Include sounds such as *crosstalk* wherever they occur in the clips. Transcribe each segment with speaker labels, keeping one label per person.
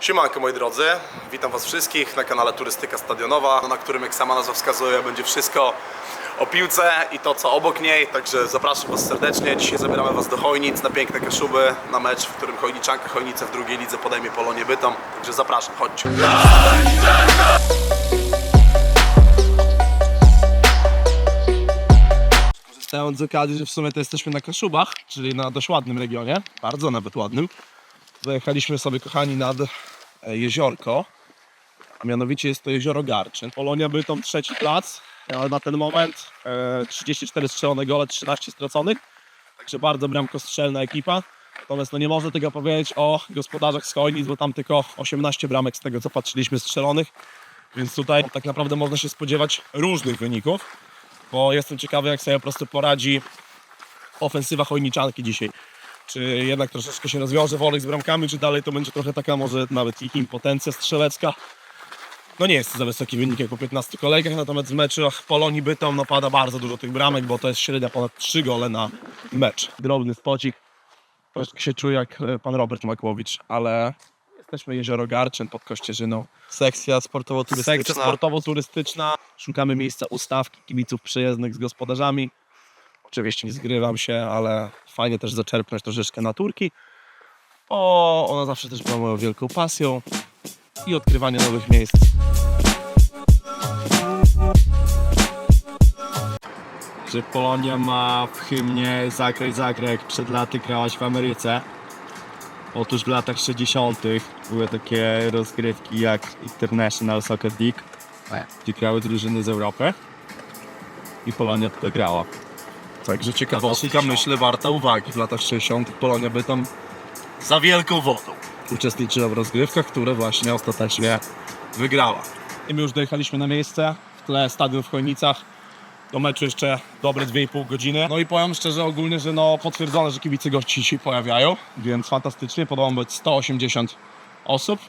Speaker 1: Siemanko moi drodzy, witam was wszystkich na kanale Turystyka Stadionowa, na którym jak sama nazwa wskazuje będzie wszystko o piłce i to co obok niej, także zapraszam was serdecznie. Dzisiaj zabieramy was do Chojnic na piękne Kaszuby, na mecz, w którym Chojniczanka Chojnice w drugiej lidze podejmie Polonię Bytom, także zapraszam, chodźcie.
Speaker 2: Korzystając z okazji, że w sumie to jesteśmy na Kaszubach, czyli na dość ładnym regionie, bardzo nawet ładnym. Zajechaliśmy sobie, kochani, nad e, jeziorko, a mianowicie jest to jezioro Garczyn. Polonia Bytom trzeci plac, ale na ten moment e, 34 strzelone gole, 13 straconych, także bardzo bramkostrzelna ekipa. Natomiast no nie można tego powiedzieć o gospodarzach z Chojnic, bo tam tylko 18 bramek z tego co patrzyliśmy strzelonych, więc tutaj tak naprawdę można się spodziewać różnych wyników bo jestem ciekawy, jak sobie po prostu poradzi ofensywa Chojniczanki dzisiaj. Czy jednak troszeczkę się rozwiąże Wolek z bramkami, czy dalej to będzie trochę taka może nawet ich impotencja strzelecka. No nie jest to za wysoki wynik jak po 15 kolejkach, natomiast w meczach Polonii Bytom no pada bardzo dużo tych bramek, bo to jest średnia ponad 3 gole na mecz. Drobny spocik. Troszkę się czuję jak e, pan Robert Makłowicz, ale jesteśmy Jezioro Garczyn pod Kościerzyną.
Speaker 3: Sekcja sportowo-turystyczna.
Speaker 2: Sekcja sportowo-turystyczna. Szukamy miejsca ustawki kibiców przyjezdnych z gospodarzami. Oczywiście nie zgrywam się, ale fajnie też zaczerpnąć troszeczkę naturki. O, ona zawsze też była moją wielką pasją i odkrywanie nowych miejsc.
Speaker 4: że Polonia ma w hymnie Zagraj, zagraj, jak przed laty grałaś w Ameryce. Otóż w latach 60. były takie rozgrywki jak International Soccer League, gdzie grały drużyny z Europy i Polonia to grała.
Speaker 2: Także ciekawostka, myślę, warta uwagi. W latach 60. Polonia by tam za wielką wodą uczestniczyła w rozgrywkach, które właśnie ostatecznie wygrała. I my już dojechaliśmy na miejsce, w tle stadion w Chojnicach. Do meczu jeszcze dobre 2,5 godziny. No i powiem szczerze ogólnie, że no potwierdzone, że kibice gości się pojawiają, więc fantastycznie. Podoba być 180 osób.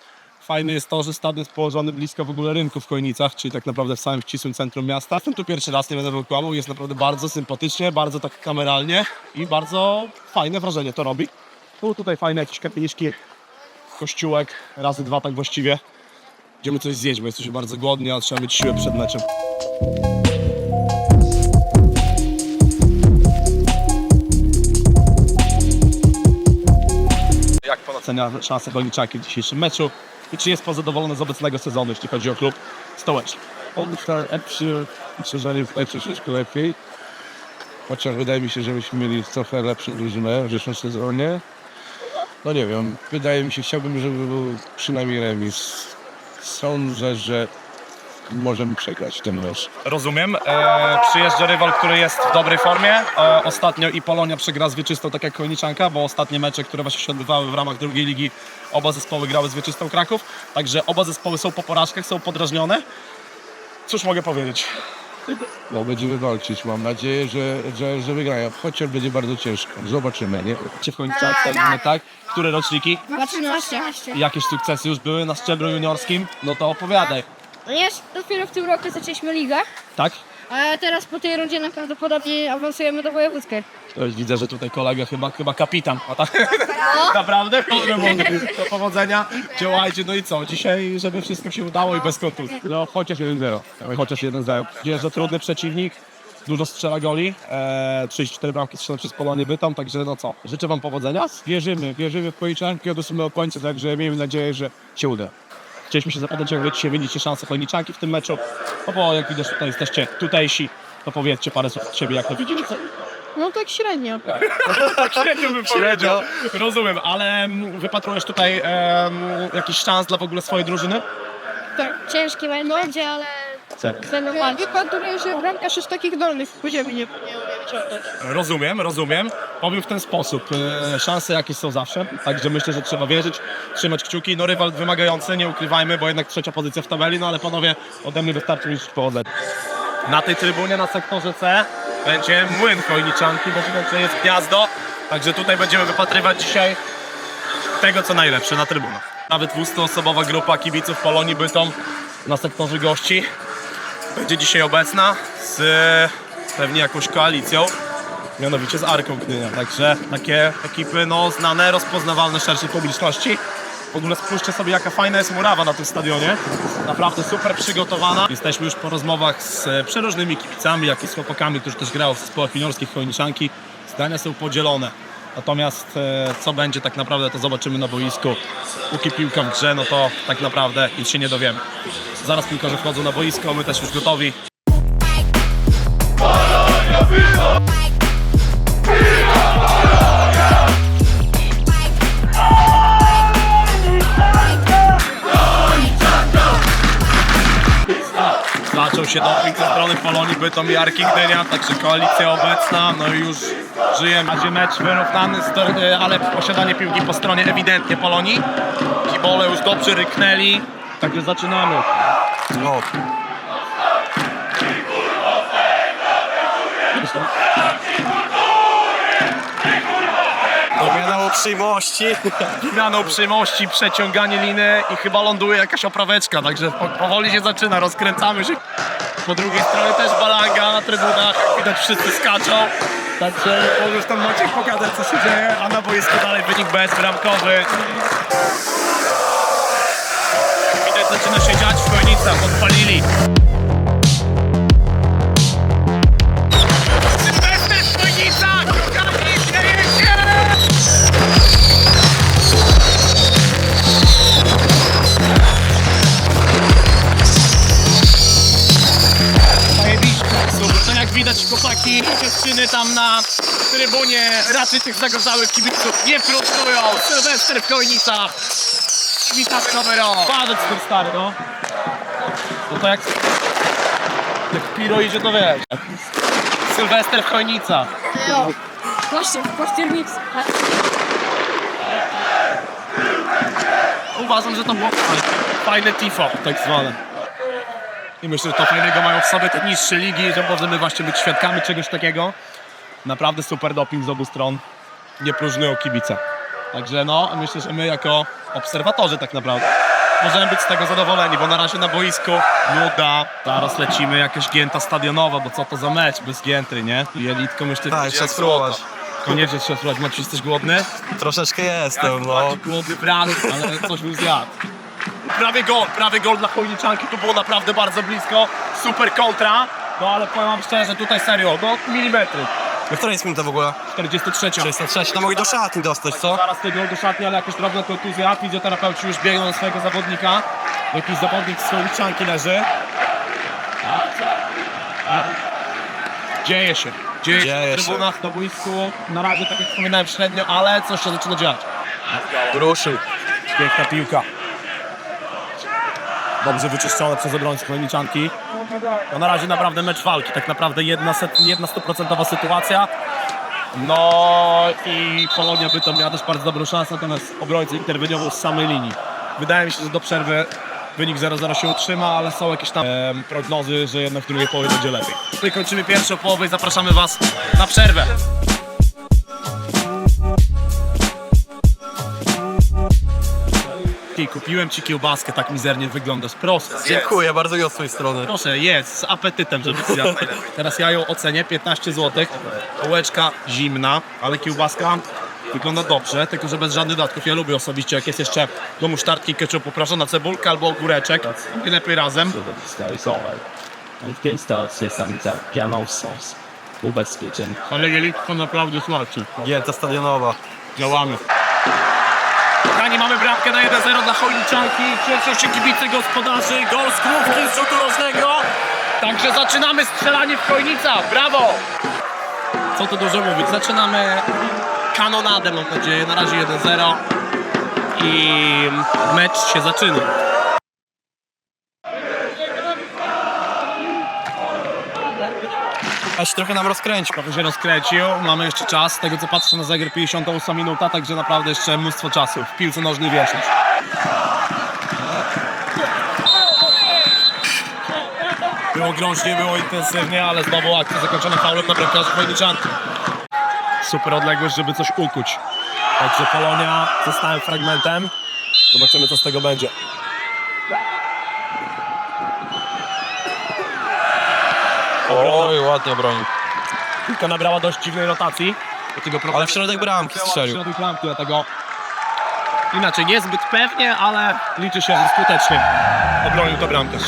Speaker 2: Fajne jest to, że stadion jest położony blisko w ogóle rynku w Chojnicach, czyli tak naprawdę w samym ścisłym centrum miasta. Jestem tu pierwszy raz, nie będę wykłamał, jest naprawdę bardzo sympatycznie, bardzo tak kameralnie i bardzo fajne wrażenie to robi. Tu tutaj fajne jakieś kapieniczki, kościółek, razy dwa tak właściwie. Idziemy coś zjeść, bo jesteśmy bardzo głodni, a trzeba mieć siłę przed meczem. Ocenia szanse Golniczaki w dzisiejszym meczu i czy jest pan zadowolony z obecnego sezonu, jeśli chodzi o klub stołeczny?
Speaker 5: On lepszy, sezonie troszeczkę lepiej. Chociaż wydaje mi się, że byśmy mieli trochę lepszą drużynę w zeszłym sezonie. No nie wiem, wydaje mi się, chciałbym, żeby był przynajmniej remis. Sądzę, że możemy przegrać ten mecz.
Speaker 2: Rozumiem. E, przyjeżdża rywal, który jest w dobrej formie. E, ostatnio i Polonia przegra z Wieczystą, tak jak Koniczanka, bo ostatnie mecze, które właśnie się odbywały w ramach drugiej ligi, oba zespoły grały z Wieczystą Kraków. Także oba zespoły są po porażkach, są podrażnione. Cóż mogę powiedzieć?
Speaker 5: No będziemy walczyć, mam nadzieję, że, że, że wygrają. Chociaż będzie bardzo ciężko. Zobaczymy, nie?
Speaker 2: Czy w Koniczance, tak, tak? Które roczniki?
Speaker 6: 13.
Speaker 2: Jakieś sukcesy już były na szczeblu juniorskim? No to opowiadaj.
Speaker 6: No nie, dopiero w tym roku zaczęliśmy ligę,
Speaker 2: Tak?
Speaker 6: a teraz po tej rundzie najprawdopodobniej awansujemy do wojewódzkiej.
Speaker 2: To już widzę, że tutaj kolega chyba, chyba kapitan. A tak? *laughs* Naprawdę? Dobrze mówię. Do powodzenia. Działajcie. No i co? Dzisiaj, żeby wszystko się udało i bez kontuzji.
Speaker 5: No chociaż 1-0.
Speaker 2: Chociaż jeden zajął. Jest to trudny przeciwnik. Dużo strzela goli. Eee, 34 bramki strzelone przez Polonię Bytom, także no co? Życzę wam powodzenia.
Speaker 5: Wierzymy, wierzymy w Policzanki do samego końca, także miejmy nadzieję, że się uda.
Speaker 2: Chcieliśmy się zapytać, jak wy dzisiaj widzicie szanse Chojniczanki w tym meczu. No bo jak widać tutaj jesteście tutejsi, to powiedzcie parę słów od siebie, jak to widzicie.
Speaker 6: No tak średnio. *laughs*
Speaker 2: tak średnio bym powiedział. Rozumiem, ale mm, wypatrujesz tutaj em, jakiś szans dla w ogóle swojej drużyny?
Speaker 6: Tak, ciężki mecz będzie, ale będą walczyć. Wypatruję, że bramkarz jest takich dolnych w poziomie nie, nie umie.
Speaker 2: Rozumiem, rozumiem. Powiem w ten sposób. E, szanse jakieś są zawsze, także myślę, że trzeba wierzyć, trzymać kciuki. No rywal wymagający, nie ukrywajmy, bo jednak trzecia pozycja w tabeli, no ale panowie, ode mnie wystarczy mieć powodzenia. Na tej trybunie, na sektorze C będzie młyn Chojniczanki, bo że jest gniazdo, także tutaj będziemy wypatrywać dzisiaj tego, co najlepsze na trybunach. Nawet 200-osobowa grupa kibiców Polonii Bytom na sektorze gości będzie dzisiaj obecna z pewnie jakąś koalicją, mianowicie z Arką Gdynia. Także takie ekipy no, znane, rozpoznawalne szerszej publiczności. W ogóle spójrzcie sobie jaka fajna jest murawa na tym stadionie. Naprawdę super przygotowana. Jesteśmy już po rozmowach z przeróżnymi kibicami, jak i z chłopakami, którzy też grają w zespołach juniorskich Chojniczanki. Zdania są podzielone. Natomiast e, co będzie tak naprawdę, to zobaczymy na boisku. Póki piłka w grze, no to tak naprawdę nic się nie dowiemy. Zaraz piłkarze wchodzą na boisko, my też już gotowi. Zaczął się doping ze strony Polonii Bytom i Arki Gdynia, także koalicja obecna, no i już żyjemy. Razie mecz wyrównany, e, ale posiadanie piłki po stronie ewidentnie Polonii. Kibole już dobrze ryknęli, także zaczynamy.
Speaker 3: O, uprzejmości.
Speaker 2: Zmiana uprzejmości, przeciąganie liny i chyba ląduje jakaś opraweczka, także po, powoli się zaczyna, rozkręcamy się. Po drugiej stronie też balanga na trybunach, widać wszyscy skaczą. Także możesz tam Maciek pokazać co się dzieje, a na boisku dalej wynik bezbramkowy. Widać zaczyna się dziać w Chojnicach, odpalili. Raczej tych zagorzałych kibiców nie frustrują. Sylwester w Chojnicach. Witasz kamero. Padec ten stary, no. No to jak... Jak Piro idzie, to wiesz. Sylwester w Chojnicach.
Speaker 6: Właśnie, w październiku.
Speaker 2: Uważam, że to było fajne tifo, tak zwane. I myślę, że to fajnego mają w sobie te niższe ligi, że możemy właśnie być świadkami czegoś takiego. Naprawdę super doping z obu stron. Nie próżnują kibice. Także no, myślę, że my jako obserwatorzy tak naprawdę możemy być z tego zadowoleni, bo na razie na boisku nuda. Zaraz lecimy jakaś gięta stadionowa, bo co to za mecz bez giętry, nie? I elitką myślę,
Speaker 3: Tak, trzeba spróbować.
Speaker 2: Koniecznie trzeba spróbować. Maciej, jesteś głodny?
Speaker 3: Troszeczkę jestem, no.
Speaker 2: Taki głodny brat, ale coś bym zjadł. Prawie gol, prawie gol dla Chojniczanki, tu było naprawdę bardzo blisko, super kontra, no ale powiem wam szczerze, tutaj serio, no milimetry,
Speaker 3: W której jest minuta w ogóle?
Speaker 2: 43.
Speaker 3: 603, to mogli do szatni dostać, co?
Speaker 2: Zaraz tego do szatni, ale jakaś drobna kontuzja, fizjoterapeuci już biegną do swojego zawodnika, jakiś zawodnik z Chojniczanki leży. Dzieje się, dzieje,
Speaker 3: Dzieje
Speaker 2: się w trybunach, na boisku, na razie tak jak wspominałem średnio, ale coś się zaczyna dziać. Ruszył. Piękna piłka. Dobrze wyczyszczone przez obrońców Chojniczanki. No na razie naprawdę mecz walki, tak naprawdę jedna, set, jedna stuprocentowa sytuacja. No i Polonia by to miała też bardzo dobrą szansę, natomiast obrońcy interweniował z samej linii. Wydaje mi się, że do przerwy wynik 0-0 się utrzyma, ale są jakieś tam em, prognozy, że jednak w drugiej połowie będzie lepiej. Tutaj kończymy pierwszą połowę i zapraszamy Was na przerwę. Kupiłem Ci kiełbaskę, tak mizernie wyglądasz. Proszę.
Speaker 3: Dziękuję, bardzo miło z twojej strony.
Speaker 2: Proszę, jest, z apetytem, żeby zjadł najlepiej. Teraz ja ją ocenię, 15 zł. Bułeczka zimna, ale kiełbaska wygląda dobrze, tylko że bez żadnych dodatków. Ja lubię osobiście, jak jest jeszcze do musztardki, ketchupu, prażona cebulka albo ogóreczek. Najlepiej razem.
Speaker 7: Gangsters jest tam za pianą sos. Ubezpieczeń.
Speaker 2: Ale jelitko naprawdę smaczy.
Speaker 3: Gięta stadionowa.
Speaker 2: Działamy. Kochani, mamy bramkę na 1-0 dla Chojniczanki. Cieszą się kibice gospodarzy. Gol z krówki z rzutu rożnego. Także zaczynamy strzelanie w Chojnicach. Brawo! Co tu dużo mówić? Zaczynamy kanonadę, mam nadzieję. Na razie 1-0. I mecz się zaczyna.
Speaker 3: A się trochę nam rozkręci.
Speaker 2: Prawie się rozkręcił. Mamy jeszcze czas. Z tego co patrzę na zegar 58 minuta, także naprawdę jeszcze mnóstwo czasu. W piłce nożnej wieczność. Było grącznie, było intensywnie, ale znowu akcja zakończona faulem na bramkarzu Chojniczanki. Super odległość, żeby coś ukuć. Także Polonia ze stałym fragmentem. Zobaczymy, co z tego będzie.
Speaker 3: Oj, ładnie broni.
Speaker 2: Piłka nabrała dość dziwnej rotacji. Do tego
Speaker 3: Ale w środek bramki
Speaker 2: Strzelił.
Speaker 3: strzelił.
Speaker 2: Środek bramki, dlatego inaczej niezbyt pewnie, ale liczy się, że skutecznie obronił to bramkarz.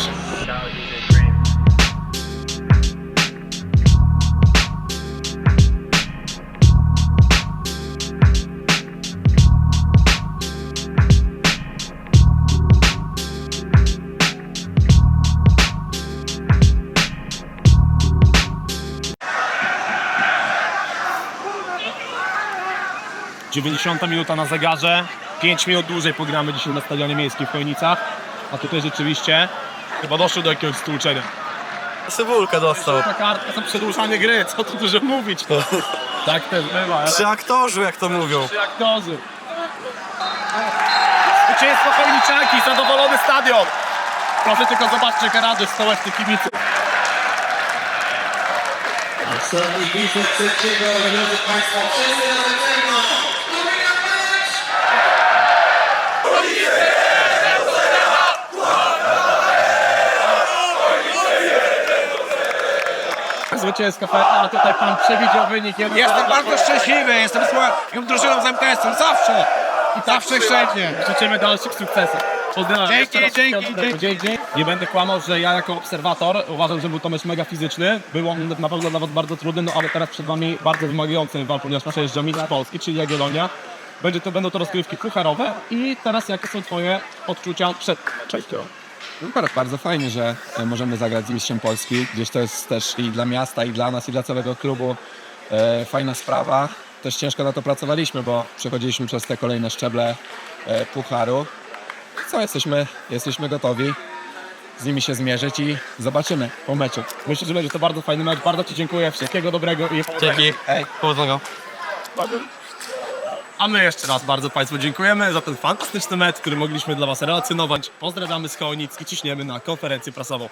Speaker 2: Dziewięćdziesiąta minuta na zegarze. 5 minut dłużej pogramy dzisiaj na Stadionie Miejskim w Chojnicach. A tutaj rzeczywiście chyba doszło do jakiegoś stłuczenia.
Speaker 3: Cebulkę dostał.
Speaker 2: Ta kartka za przedłużanie gry, co tu dużo mówić. *laughs* tak też bywa, ale
Speaker 3: Przy aktorzy, jak to mówią.
Speaker 2: aktorzy. Zwycięstwo Chojniczaki, zadowolony stadion. Proszę tylko zobaczcie, jaka radość stołecznych kibiców. Zwycięska feta, a tutaj pan przewidział wynik. Jestem bardzo szczęśliwy, jestem swoją drużyną z MKS-em, zawsze! I zawsze wszędzie. Życzymy dalszych sukcesów. Pozdrawiam.
Speaker 5: Dzięki,
Speaker 2: Jeszcze raz
Speaker 5: dzięki,
Speaker 2: dzięki. Nie będę kłamał, że ja jako obserwator uważam, że był to mecz mega fizyczny. Był on na pewno dla was bardzo trudny, no ale teraz przed wami bardzo wymagający rywal, ponieważ nasza jest Mistrz Polski, czyli Jagiellonia. Będzie to, będą to rozgrywki pucharowe i teraz jakie są twoje odczucia przed częścią?
Speaker 8: Super, bardzo fajnie, że e, możemy zagrać z mistrzem Polski. Gdzieś to jest też i dla miasta, i dla nas, i dla całego klubu e, fajna sprawa. Też ciężko na to pracowaliśmy, bo przechodziliśmy przez te kolejne szczeble e, pucharu. Co, jesteśmy, jesteśmy gotowi z nimi się zmierzyć i zobaczymy po meczu.
Speaker 2: Myślę, że będzie to bardzo fajny mecz. Bardzo ci dziękuję. Wszystkiego dobrego i
Speaker 3: Dzięki.
Speaker 2: Hej.
Speaker 3: Powodzenia.
Speaker 2: A my jeszcze raz bardzo Państwu dziękujemy za ten fantastyczny mecz, który mogliśmy dla Was relacjonować. Pozdrawiamy z Chojnic i ciśniemy na konferencję prasową.